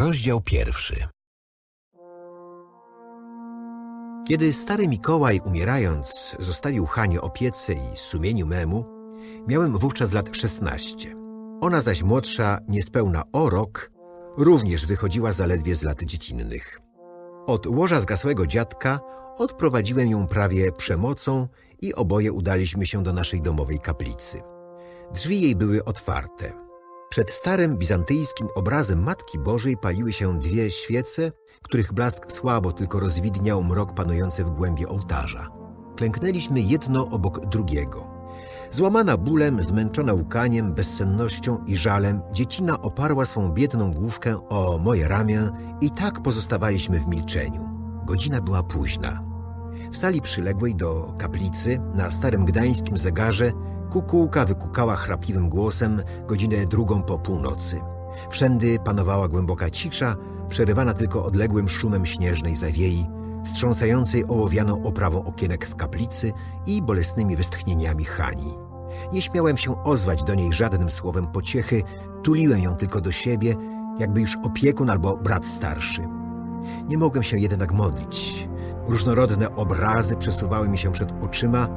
Rozdział pierwszy Kiedy stary Mikołaj, umierając, zostawił Hanie opiece i sumieniu memu, miałem wówczas lat 16. Ona zaś młodsza, niespełna o rok, również wychodziła zaledwie z lat dziecinnych. Od łoża zgasłego dziadka odprowadziłem ją prawie przemocą i oboje udaliśmy się do naszej domowej kaplicy. Drzwi jej były otwarte. Przed starym bizantyjskim obrazem Matki Bożej paliły się dwie świece, których blask słabo tylko rozwidniał mrok panujący w głębi ołtarza. Klęknęliśmy jedno obok drugiego. Złamana bólem, zmęczona łkaniem, bezsennością i żalem, dziecina oparła swą biedną główkę o moje ramię i tak pozostawaliśmy w milczeniu. Godzina była późna. W sali przyległej do kaplicy, na starym gdańskim zegarze, kukułka wykukała chrapliwym głosem godzinę drugą po północy. Wszędy panowała głęboka cisza, przerywana tylko odległym szumem śnieżnej zawiei, wstrząsającej ołowianą oprawą okienek w kaplicy i bolesnymi westchnieniami Hani. Nie śmiałem się ozwać do niej żadnym słowem pociechy, tuliłem ją tylko do siebie, jakby już opiekun albo brat starszy. Nie mogłem się jednak modlić. Różnorodne obrazy przesuwały mi się przed oczyma,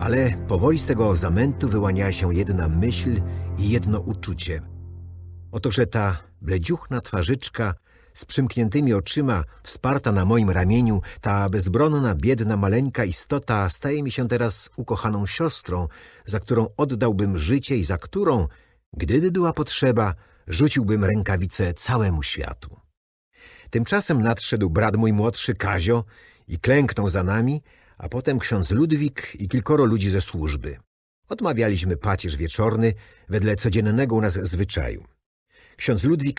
ale powoli z tego zamętu wyłaniała się jedna myśl i jedno uczucie. Oto, że ta bledziuchna twarzyczka z przymkniętymi oczyma, wsparta na moim ramieniu, ta bezbronna, biedna, maleńka istota staje mi się teraz ukochaną siostrą, za którą oddałbym życie i za którą, gdyby była potrzeba, rzuciłbym rękawice całemu światu. Tymczasem nadszedł brat mój młodszy Kazio i klęknął za nami, a potem ksiądz Ludwik i kilkoro ludzi ze służby. Odmawialiśmy pacierz wieczorny wedle codziennego u nas zwyczaju. Ksiądz Ludwik